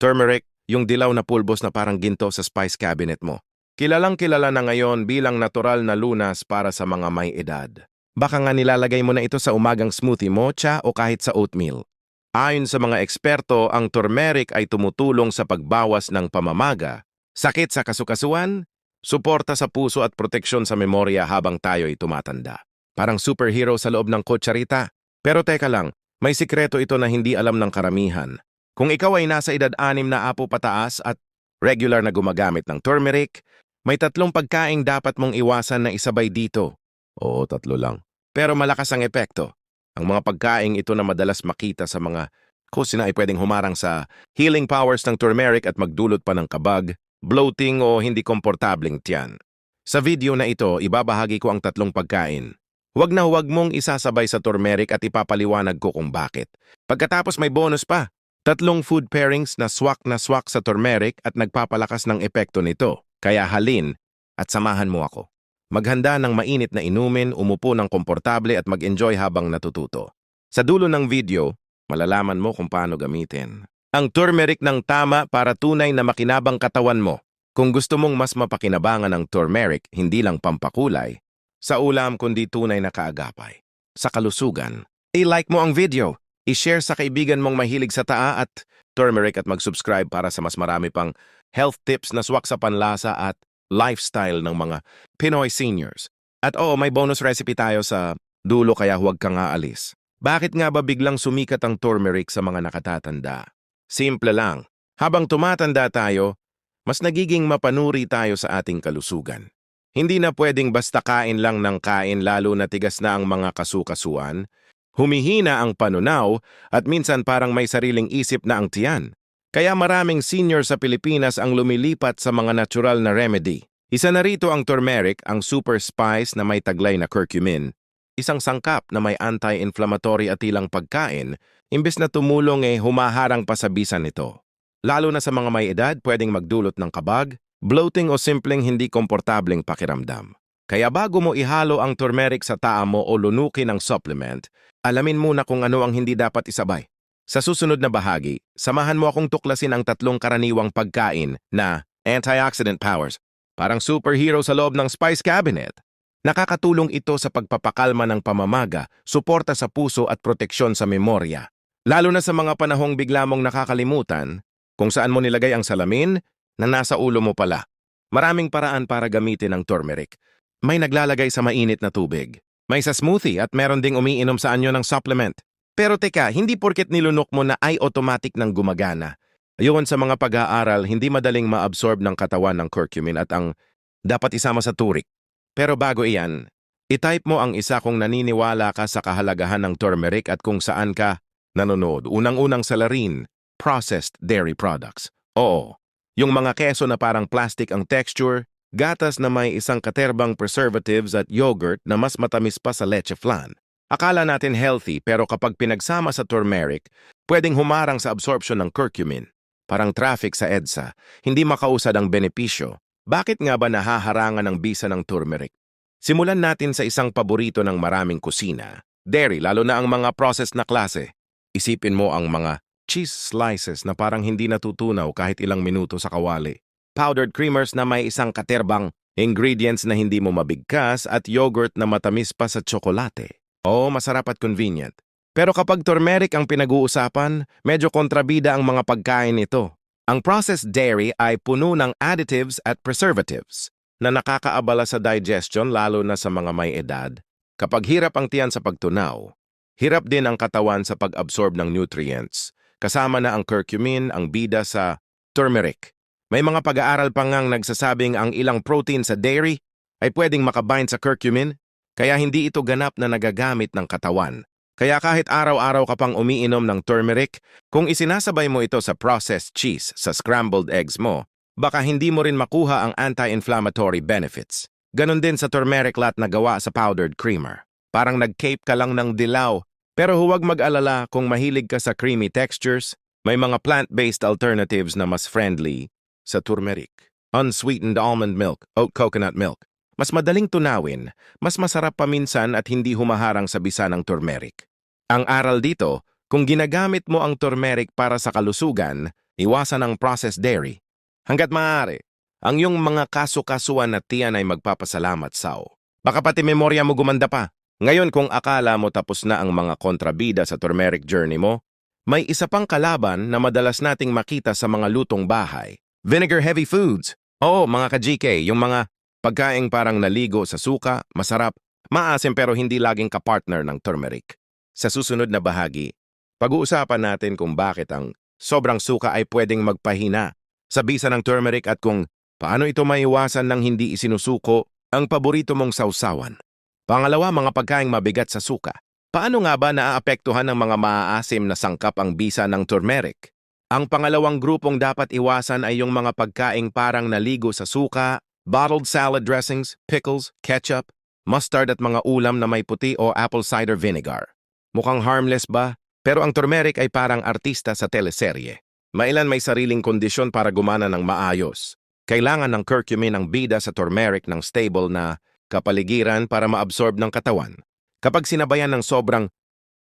Turmeric, yung dilaw na pulbos na parang ginto sa spice cabinet mo. Kilalang kilala na ngayon bilang natural na lunas para sa mga may edad. Baka nga nilalagay mo na ito sa umagang smoothie mo, cha o kahit sa oatmeal. Ayon sa mga eksperto, ang turmeric ay tumutulong sa pagbawas ng pamamaga, sakit sa kasukasuan, suporta sa puso at proteksyon sa memorya habang tayo'y tumatanda. Parang superhero sa loob ng kutsarita. Pero teka lang, may sikreto ito na hindi alam ng karamihan. Kung ikaw ay nasa edad anim na apo pataas at regular na gumagamit ng turmeric, may tatlong pagkaing dapat mong iwasan na isabay dito. Oo, tatlo lang. Pero malakas ang epekto. Ang mga pagkaing ito na madalas makita sa mga kusina ay pwedeng humarang sa healing powers ng turmeric at magdulot pa ng kabag, bloating o hindi komportableng tiyan. Sa video na ito, ibabahagi ko ang tatlong pagkain. Huwag na huwag mong isasabay sa turmeric at ipapaliwanag ko kung bakit. Pagkatapos may bonus pa, tatlong food pairings na swak na swak sa turmeric at nagpapalakas ng epekto nito. Kaya halin at samahan mo ako. Maghanda ng mainit na inumin, umupo ng komportable at mag-enjoy habang natututo. Sa dulo ng video, malalaman mo kung paano gamitin. Ang turmeric ng tama para tunay na makinabang katawan mo. Kung gusto mong mas mapakinabangan ng turmeric, hindi lang pampakulay, sa ulam kundi tunay na kaagapay. Sa kalusugan, i-like mo ang video, i-share sa kaibigan mong mahilig sa taa at turmeric at mag-subscribe para sa mas marami pang health tips na swak sa panlasa at lifestyle ng mga Pinoy seniors. At oo, may bonus recipe tayo sa dulo kaya huwag kang aalis. Bakit nga ba biglang sumikat ang turmeric sa mga nakatatanda? Simple lang. Habang tumatanda tayo, mas nagiging mapanuri tayo sa ating kalusugan. Hindi na pwedeng basta kain lang ng kain lalo na tigas na ang mga kasukasuan, humihina ang panunaw at minsan parang may sariling isip na ang tiyan. Kaya maraming senior sa Pilipinas ang lumilipat sa mga natural na remedy. Isa na rito ang turmeric, ang super spice na may taglay na curcumin. Isang sangkap na may anti-inflammatory at ilang pagkain, imbes na tumulong eh humaharang pa sa bisa nito. Lalo na sa mga may edad, pwedeng magdulot ng kabag, bloating o simpleng hindi komportableng pakiramdam. Kaya bago mo ihalo ang turmeric sa taa mo o lunukin ng supplement, alamin muna kung ano ang hindi dapat isabay. Sa susunod na bahagi, samahan mo akong tuklasin ang tatlong karaniwang pagkain na antioxidant powers, parang superhero sa loob ng spice cabinet. Nakakatulong ito sa pagpapakalma ng pamamaga, suporta sa puso at proteksyon sa memorya. Lalo na sa mga panahong bigla mong nakakalimutan kung saan mo nilagay ang salamin na nasa ulo mo pala. Maraming paraan para gamitin ang turmeric. May naglalagay sa mainit na tubig. May sa smoothie at meron ding umiinom sa anyo ng supplement. Pero teka, hindi porket nilunok mo na ay automatic nang gumagana. Ayon sa mga pag-aaral, hindi madaling ma-absorb ng katawan ng curcumin at ang dapat isama sa turik. Pero bago iyan, itype mo ang isa kung naniniwala ka sa kahalagahan ng turmeric at kung saan ka nanonood. Unang-unang salarin, processed dairy products. Oo, yung mga keso na parang plastic ang texture, gatas na may isang katerbang preservatives at yogurt na mas matamis pa sa leche flan. Akala natin healthy pero kapag pinagsama sa turmeric, pwedeng humarang sa absorption ng curcumin. Parang traffic sa EDSA, hindi makausad ang benepisyo. Bakit nga ba nahaharangan ng bisa ng turmeric? Simulan natin sa isang paborito ng maraming kusina, dairy lalo na ang mga processed na klase. Isipin mo ang mga cheese slices na parang hindi natutunaw kahit ilang minuto sa kawali. Powdered creamers na may isang katerbang ingredients na hindi mo mabigkas at yogurt na matamis pa sa tsokolate. Oo, masarap at convenient. Pero kapag turmeric ang pinag-uusapan, medyo kontrabida ang mga pagkain nito. Ang processed dairy ay puno ng additives at preservatives na nakakaabala sa digestion lalo na sa mga may edad. Kapag hirap ang tiyan sa pagtunaw, hirap din ang katawan sa pag-absorb ng nutrients. Kasama na ang curcumin, ang bida sa turmeric. May mga pag-aaral pa ngang nagsasabing ang ilang protein sa dairy ay pwedeng makabind sa curcumin kaya hindi ito ganap na nagagamit ng katawan. Kaya kahit araw-araw ka pang umiinom ng turmeric, kung isinasabay mo ito sa processed cheese sa scrambled eggs mo, baka hindi mo rin makuha ang anti-inflammatory benefits. Ganon din sa turmeric latte na gawa sa powdered creamer. Parang nag-cape ka lang ng dilaw. Pero huwag mag-alala kung mahilig ka sa creamy textures, may mga plant-based alternatives na mas friendly sa turmeric. Unsweetened almond milk, oat coconut milk, mas madaling tunawin, mas masarap paminsan at hindi humaharang sa bisa ng turmeric. Ang aral dito, kung ginagamit mo ang turmeric para sa kalusugan, Iwasan ang processed dairy. Hanggat maaari, ang iyong mga kaso-kasuan na tiyan ay magpapasalamat sao. Baka pati memorya mo gumanda pa. Ngayon kung akala mo tapos na ang mga kontrabida sa turmeric journey mo, may isa pang kalaban na madalas nating makita sa mga lutong bahay. Vinegar heavy foods. Oo, mga ka-GK, yung mga pagkaing parang naligo sa suka, masarap, maasim pero hindi laging kapartner ng turmeric. Sa susunod na bahagi, pag-uusapan natin kung bakit ang sobrang suka ay pwedeng magpahina sa bisa ng turmeric at kung paano ito maiwasan ng hindi isinusuko ang paborito mong sausawan. Pangalawa, mga pagkaing mabigat sa suka. Paano nga ba naaapektuhan ng mga maaasim na sangkap ang bisa ng turmeric? Ang pangalawang grupong dapat iwasan ay yung mga pagkaing parang naligo sa suka, bottled salad dressings, pickles, ketchup, mustard at mga ulam na may puti o apple cider vinegar. Mukhang harmless ba? Pero ang turmeric ay parang artista sa teleserye. Mailan may sariling kondisyon para gumana ng maayos. Kailangan ng curcumin ang bida sa turmeric ng stable na kapaligiran para maabsorb ng katawan. Kapag sinabayan ng sobrang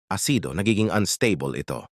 asido, nagiging unstable ito.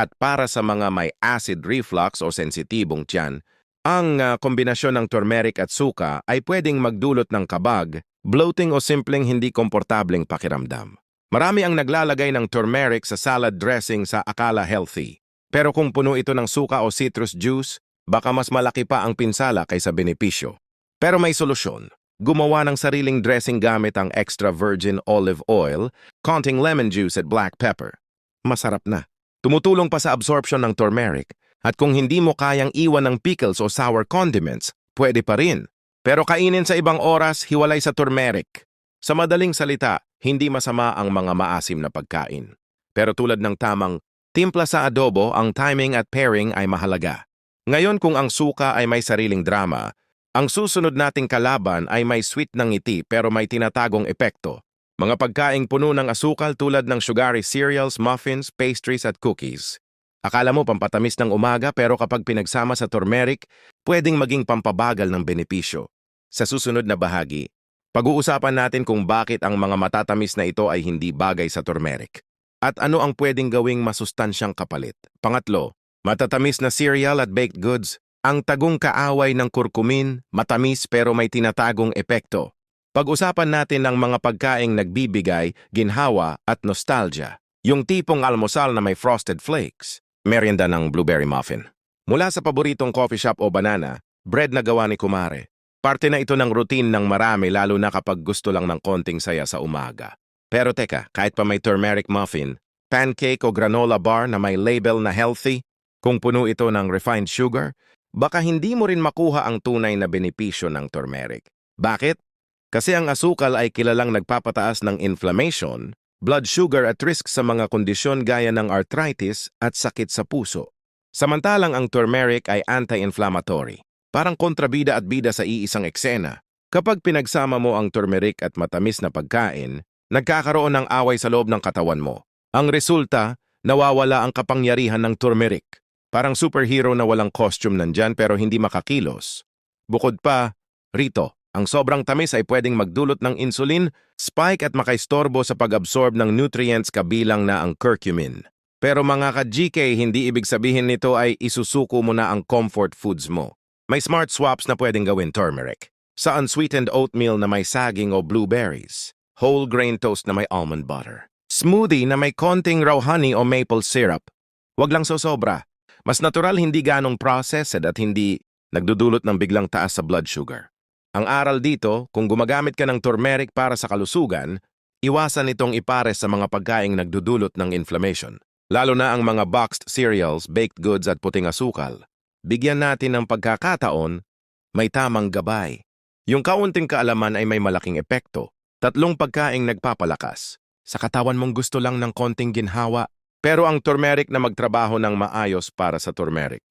At para sa mga may acid reflux o sensitibong tiyan, ang ah, kombinasyon ng turmeric at suka ay pwedeng magdulot ng kabag, bloating o simpleng hindi komportableng pakiramdam. Marami ang naglalagay ng turmeric sa salad dressing sa akala healthy. Pero kung puno ito ng suka o citrus juice, baka mas malaki pa ang pinsala kaysa benepisyo. Pero may solusyon. Gumawa ng sariling dressing gamit ang extra virgin olive oil, counting lemon juice at black pepper. Masarap na. Tumutulong pa sa absorption ng turmeric. At kung hindi mo kayang iwan ng pickles o sour condiments, pwede pa rin. Pero kainin sa ibang oras, hiwalay sa turmeric. Sa madaling salita, hindi masama ang mga maasim na pagkain. Pero tulad ng tamang timpla sa adobo, ang timing at pairing ay mahalaga. Ngayon kung ang suka ay may sariling drama, ang susunod nating kalaban ay may sweet ng ngiti pero may tinatagong epekto. Mga pagkaing puno ng asukal tulad ng sugary cereals, muffins, pastries at cookies. Akala mo pampatamis ng umaga pero kapag pinagsama sa turmeric, pwedeng maging pampabagal ng benepisyo. Sa susunod na bahagi, pag-uusapan natin kung bakit ang mga matatamis na ito ay hindi bagay sa turmeric. At ano ang pwedeng gawing masustansyang kapalit. Pangatlo, matatamis na cereal at baked goods. Ang tagong kaaway ng kurkumin, matamis pero may tinatagong epekto. Pag-usapan natin ang mga pagkaing nagbibigay, ginhawa at nostalgia. Yung tipong almusal na may frosted flakes, merienda ng blueberry muffin. Mula sa paboritong coffee shop o banana, bread na gawa ni Kumare. Parte na ito ng routine ng marami lalo na kapag gusto lang ng konting saya sa umaga. Pero teka, kahit pa may turmeric muffin, pancake o granola bar na may label na healthy, kung puno ito ng refined sugar, baka hindi mo rin makuha ang tunay na benepisyo ng turmeric. Bakit? Kasi ang asukal ay kilalang nagpapataas ng inflammation, blood sugar at risk sa mga kondisyon gaya ng arthritis at sakit sa puso. Samantalang ang turmeric ay anti-inflammatory, parang kontrabida at bida sa iisang eksena. Kapag pinagsama mo ang turmeric at matamis na pagkain, nagkakaroon ng away sa loob ng katawan mo. Ang resulta, nawawala ang kapangyarihan ng turmeric. Parang superhero na walang costume nandyan pero hindi makakilos. Bukod pa, rito, ang sobrang tamis ay pwedeng magdulot ng insulin, spike at makaistorbo sa pag-absorb ng nutrients kabilang na ang curcumin. Pero mga ka-GK, hindi ibig sabihin nito ay isusuko mo na ang comfort foods mo. May smart swaps na pwedeng gawin turmeric. Sa unsweetened oatmeal na may saging o blueberries. Whole grain toast na may almond butter. Smoothie na may konting raw honey o maple syrup. Huwag lang sosobra. Mas natural hindi ganong processed at hindi nagdudulot ng biglang taas sa blood sugar. Ang aral dito, kung gumagamit ka ng turmeric para sa kalusugan, iwasan itong ipares sa mga pagkaing nagdudulot ng inflammation. Lalo na ang mga boxed cereals, baked goods at puting asukal. Bigyan natin ng pagkakataon, may tamang gabay. Yung kaunting kaalaman ay may malaking epekto. Tatlong pagkaing nagpapalakas. Sa katawan mong gusto lang ng konting ginhawa, pero ang turmeric na magtrabaho ng maayos para sa turmeric.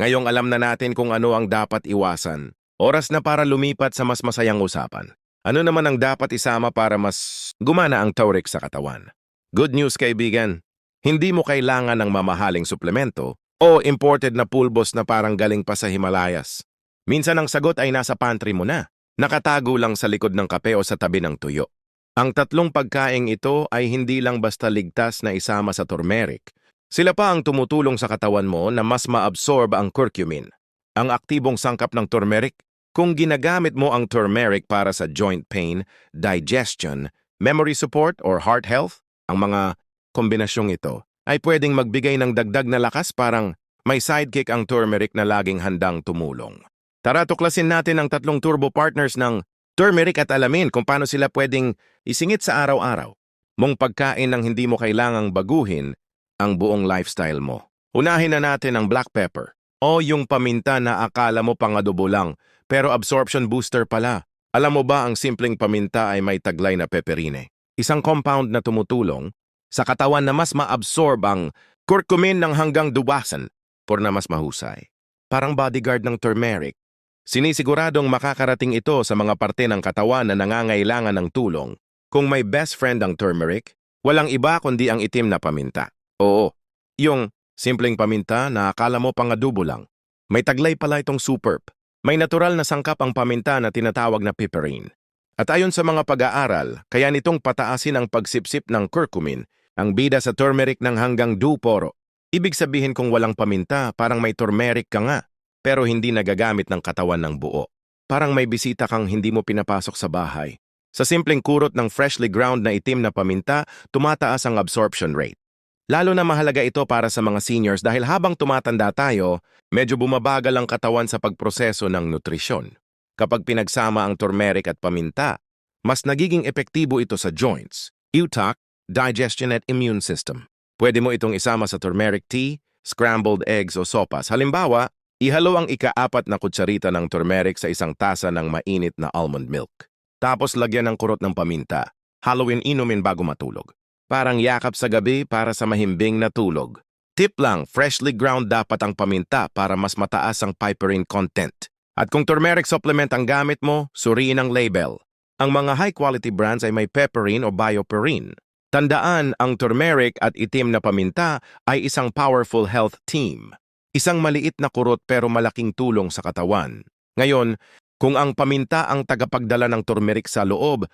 Ngayong alam na natin kung ano ang dapat iwasan. Oras na para lumipat sa mas masayang usapan. Ano naman ang dapat isama para mas gumana ang tauric sa katawan? Good news kaibigan, hindi mo kailangan ng mamahaling suplemento o imported na pulbos na parang galing pa sa Himalayas. Minsan ang sagot ay nasa pantry mo na, nakatago lang sa likod ng kape o sa tabi ng tuyo. Ang tatlong pagkaing ito ay hindi lang basta ligtas na isama sa turmeric. Sila pa ang tumutulong sa katawan mo na mas maabsorb ang curcumin, ang aktibong sangkap ng turmeric. Kung ginagamit mo ang turmeric para sa joint pain, digestion, memory support, or heart health, ang mga kombinasyong ito ay pwedeng magbigay ng dagdag na lakas parang may sidekick ang turmeric na laging handang tumulong. Tara tuklasin natin ang tatlong turbo partners ng turmeric at alamin kung paano sila pwedeng isingit sa araw-araw. Mong pagkain ng hindi mo kailangang baguhin ang buong lifestyle mo. Unahin na natin ang black pepper o yung paminta na akala mo pangadobo lang pero absorption booster pala. Alam mo ba ang simpleng paminta ay may taglay na peperine? Isang compound na tumutulong sa katawan na mas maabsorb ang curcumin ng hanggang duwasan por na mas mahusay. Parang bodyguard ng turmeric. Sinisiguradong makakarating ito sa mga parte ng katawan na nangangailangan ng tulong. Kung may best friend ang turmeric, walang iba kundi ang itim na paminta. Oo, yung simpleng paminta na akala mo pangadubo lang. May taglay pala itong superb. May natural na sangkap ang paminta na tinatawag na piperine. At ayon sa mga pag-aaral, kaya nitong pataasin ang pagsipsip ng curcumin, ang bida sa turmeric ng hanggang duporo. Ibig sabihin kung walang paminta, parang may turmeric ka nga, pero hindi nagagamit ng katawan ng buo. Parang may bisita kang hindi mo pinapasok sa bahay. Sa simpleng kurot ng freshly ground na itim na paminta, tumataas ang absorption rate. Lalo na mahalaga ito para sa mga seniors dahil habang tumatanda tayo, medyo bumabagal ang katawan sa pagproseso ng nutrisyon. Kapag pinagsama ang turmeric at paminta, mas nagiging epektibo ito sa joints, utak, digestion at immune system. Pwede mo itong isama sa turmeric tea, scrambled eggs o sopas. Halimbawa, ihalo ang ikaapat na kutsarita ng turmeric sa isang tasa ng mainit na almond milk. Tapos lagyan ng kurot ng paminta. Haluin inumin bago matulog. Parang yakap sa gabi para sa mahimbing na tulog. Tip lang, freshly ground dapat ang paminta para mas mataas ang piperine content. At kung turmeric supplement ang gamit mo, suriin ang label. Ang mga high-quality brands ay may pepperine o bioperine. Tandaan, ang turmeric at itim na paminta ay isang powerful health team. Isang maliit na kurot pero malaking tulong sa katawan. Ngayon, kung ang paminta ang tagapagdala ng turmeric sa loob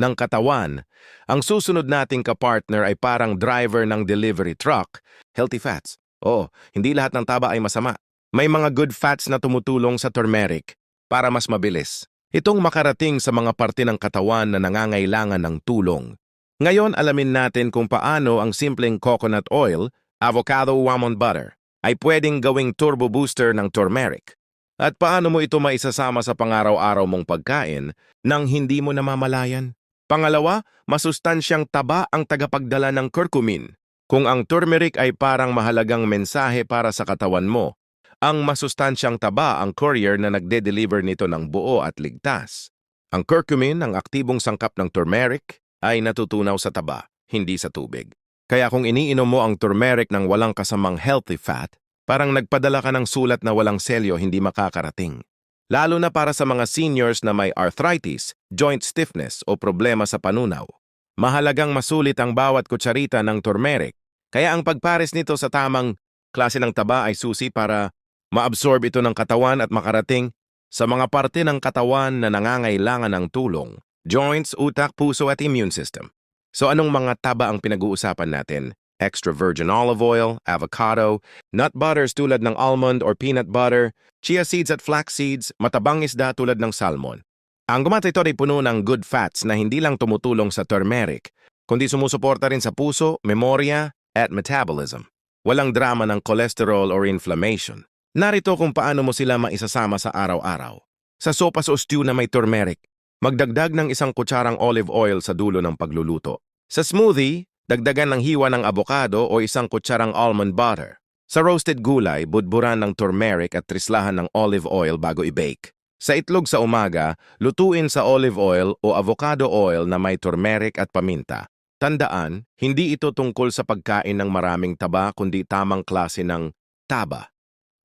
ng katawan, ang susunod nating kapartner ay parang driver ng delivery truck, healthy fats. Oh, hindi lahat ng taba ay masama. May mga good fats na tumutulong sa turmeric para mas mabilis. Itong makarating sa mga parte ng katawan na nangangailangan ng tulong. Ngayon alamin natin kung paano ang simpleng coconut oil, avocado almond butter, ay pwedeng gawing turbo booster ng turmeric. At paano mo ito maisasama sa pangaraw-araw mong pagkain nang hindi mo namamalayan? Pangalawa, masustansyang taba ang tagapagdala ng curcumin. Kung ang turmeric ay parang mahalagang mensahe para sa katawan mo, ang masustansyang taba ang courier na nagde-deliver nito ng buo at ligtas. Ang curcumin, ang aktibong sangkap ng turmeric, ay natutunaw sa taba, hindi sa tubig. Kaya kung iniinom mo ang turmeric ng walang kasamang healthy fat, parang nagpadala ka ng sulat na walang selyo hindi makakarating. Lalo na para sa mga seniors na may arthritis, joint stiffness o problema sa panunaw. Mahalagang masulit ang bawat kutsarita ng turmeric, kaya ang pagpares nito sa tamang klase ng taba ay susi para maabsorb ito ng katawan at makarating sa mga parte ng katawan na nangangailangan ng tulong, joints, utak, puso at immune system. So anong mga taba ang pinag-uusapan natin? Extra virgin olive oil, avocado, nut butters tulad ng almond or peanut butter, chia seeds at flax seeds, matabang isda tulad ng salmon. Ang gumata ito ay puno ng good fats na hindi lang tumutulong sa turmeric, kundi sumusuporta rin sa puso, memorya, at metabolism. Walang drama ng cholesterol or inflammation. Narito kung paano mo sila maisasama sa araw-araw. Sa sopas o stew na may turmeric, magdagdag ng isang kutsarang olive oil sa dulo ng pagluluto. Sa smoothie, dagdagan ng hiwa ng abokado o isang kutsarang almond butter. Sa roasted gulay, budburan ng turmeric at trislahan ng olive oil bago i-bake. Sa itlog sa umaga, lutuin sa olive oil o avocado oil na may turmeric at paminta. Tandaan, hindi ito tungkol sa pagkain ng maraming taba kundi tamang klase ng taba.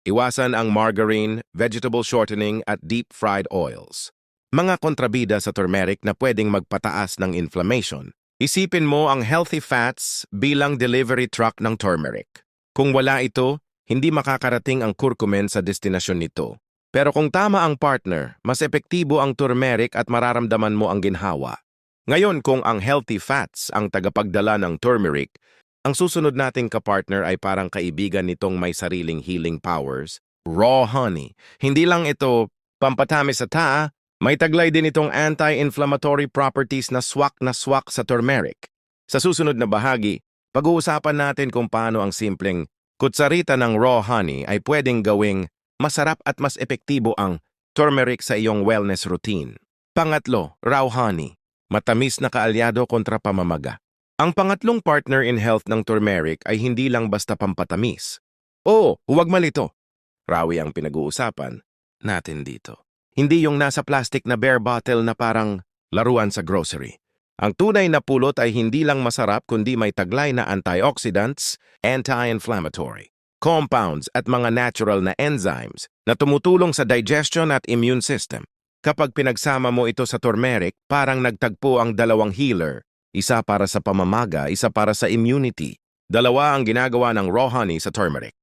Iwasan ang margarine, vegetable shortening at deep-fried oils. Mga kontrabida sa turmeric na pwedeng magpataas ng inflammation. Isipin mo ang healthy fats bilang delivery truck ng turmeric. Kung wala ito, hindi makakarating ang curcumin sa destinasyon nito. Pero kung tama ang partner, mas epektibo ang turmeric at mararamdaman mo ang ginhawa. Ngayon kung ang healthy fats ang tagapagdala ng turmeric, ang susunod nating kapartner ay parang kaibigan nitong may sariling healing powers, raw honey. Hindi lang ito pampatamis sa taa, may taglay din itong anti-inflammatory properties na swak na swak sa turmeric. Sa susunod na bahagi, pag-uusapan natin kung paano ang simpleng kutsarita ng raw honey ay pwedeng gawing masarap at mas epektibo ang turmeric sa iyong wellness routine. Pangatlo, raw honey. Matamis na kaalyado kontra pamamaga. Ang pangatlong partner in health ng turmeric ay hindi lang basta pampatamis. Oo, huwag malito. Rawi ang pinag-uusapan natin dito. Hindi yung nasa plastic na bear bottle na parang laruan sa grocery. Ang tunay na pulot ay hindi lang masarap kundi may taglay na antioxidants, anti-inflammatory, compounds at mga natural na enzymes na tumutulong sa digestion at immune system. Kapag pinagsama mo ito sa turmeric, parang nagtagpo ang dalawang healer. Isa para sa pamamaga, isa para sa immunity. Dalawa ang ginagawa ng raw honey sa turmeric.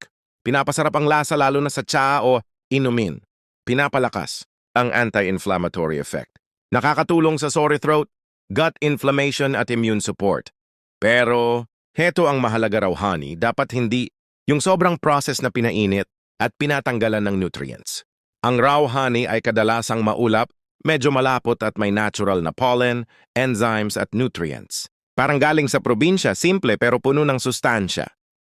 Pinapasarap ang lasa lalo na sa tsa o inumin. Pinapalakas ang anti-inflammatory effect. Nakakatulong sa sore throat, gut inflammation at immune support. Pero, heto ang mahalaga raw honey, dapat hindi yung sobrang process na pinainit at pinatanggalan ng nutrients. Ang raw honey ay kadalasang maulap, medyo malapot at may natural na pollen, enzymes at nutrients. Parang galing sa probinsya, simple pero puno ng sustansya.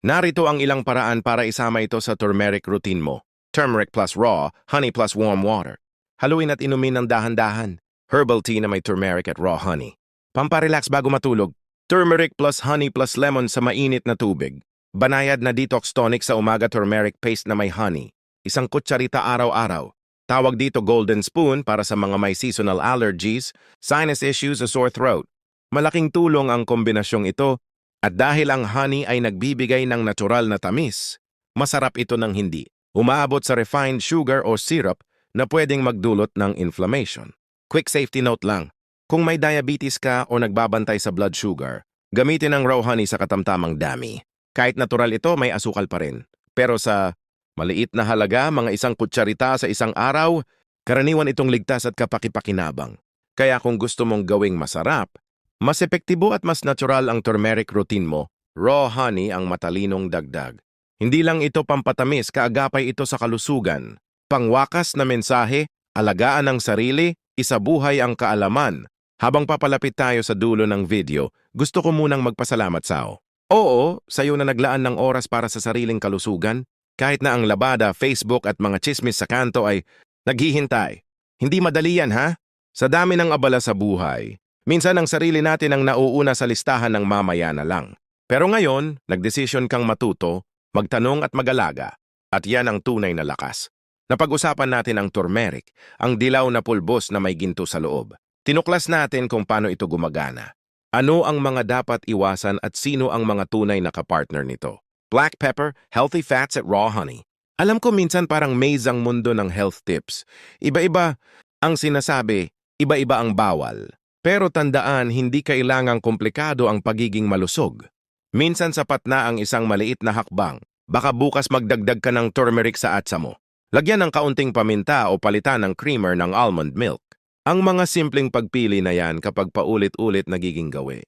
Narito ang ilang paraan para isama ito sa turmeric routine mo. Turmeric plus raw, honey plus warm water. Haluin at inumin ng dahan-dahan. Herbal tea na may turmeric at raw honey. Pamparelax bago matulog. Turmeric plus honey plus lemon sa mainit na tubig. Banayad na detox tonic sa umaga turmeric paste na may honey. Isang kutsarita araw-araw. Tawag dito golden spoon para sa mga may seasonal allergies, sinus issues o sore throat. Malaking tulong ang kombinasyong ito at dahil ang honey ay nagbibigay ng natural na tamis, masarap ito ng hindi. Umaabot sa refined sugar o syrup na pwedeng magdulot ng inflammation. Quick safety note lang, kung may diabetes ka o nagbabantay sa blood sugar, gamitin ang raw honey sa katamtamang dami. Kahit natural ito, may asukal pa rin. Pero sa maliit na halaga, mga isang kutsarita sa isang araw, karaniwan itong ligtas at kapakipakinabang. Kaya kung gusto mong gawing masarap, mas epektibo at mas natural ang turmeric routine mo, raw honey ang matalinong dagdag. Hindi lang ito pampatamis, kaagapay ito sa kalusugan. Pangwakas na mensahe, alagaan ang sarili, isabuhay ang kaalaman. Habang papalapit tayo sa dulo ng video, gusto ko munang magpasalamat sao. Oo, sa'yo na naglaan ng oras para sa sariling kalusugan, kahit na ang labada, Facebook at mga chismis sa kanto ay naghihintay. Hindi madali yan ha? Sa dami ng abala sa buhay, minsan ang sarili natin ang nauuna sa listahan ng mamaya na lang. Pero ngayon, nagdesisyon kang matuto, magtanong at magalaga, at yan ang tunay na lakas. Napag-usapan natin ang turmeric, ang dilaw na pulbos na may ginto sa loob. Tinuklas natin kung paano ito gumagana. Ano ang mga dapat iwasan at sino ang mga tunay na kapartner nito? Black pepper, healthy fats at raw honey. Alam ko minsan parang maze ang mundo ng health tips. Iba-iba ang sinasabi, iba-iba ang bawal. Pero tandaan, hindi kailangang komplikado ang pagiging malusog. Minsan sapat na ang isang maliit na hakbang. Baka bukas magdagdag ka ng turmeric sa atsa mo. Lagyan ng kaunting paminta o palitan ng creamer ng almond milk. Ang mga simpleng pagpili na yan kapag paulit-ulit nagiging gawi.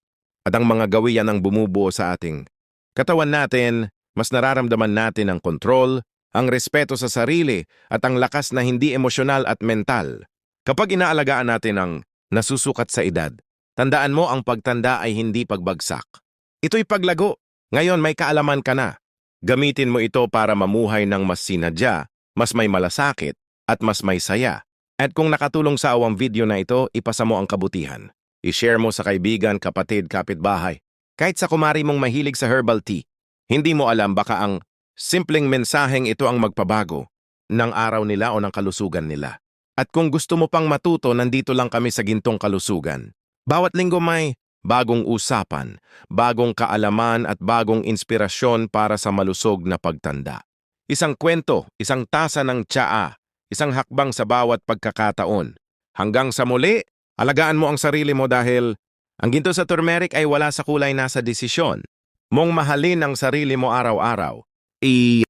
At ang mga gawi yan ang bumubuo sa ating katawan natin, mas nararamdaman natin ang kontrol, ang respeto sa sarili at ang lakas na hindi emosyonal at mental. Kapag inaalagaan natin ang nasusukat sa edad, tandaan mo ang pagtanda ay hindi pagbagsak. Ito'y paglago. Ngayon may kaalaman ka na. Gamitin mo ito para mamuhay ng mas sinadya, mas may malasakit, at mas may saya. At kung nakatulong sa awang video na ito, ipasa mo ang kabutihan. I-share mo sa kaibigan, kapatid, kapitbahay. Kahit sa kumari mong mahilig sa herbal tea, hindi mo alam baka ang simpleng mensaheng ito ang magpabago ng araw nila o ng kalusugan nila. At kung gusto mo pang matuto, nandito lang kami sa Gintong Kalusugan. Bawat linggo may bagong usapan, bagong kaalaman at bagong inspirasyon para sa malusog na pagtanda. Isang kwento, isang tasa ng tsaa, isang hakbang sa bawat pagkakataon. Hanggang sa muli, alagaan mo ang sarili mo dahil ang ginto sa turmeric ay wala sa kulay nasa desisyon. Mong mahalin ang sarili mo araw-araw. I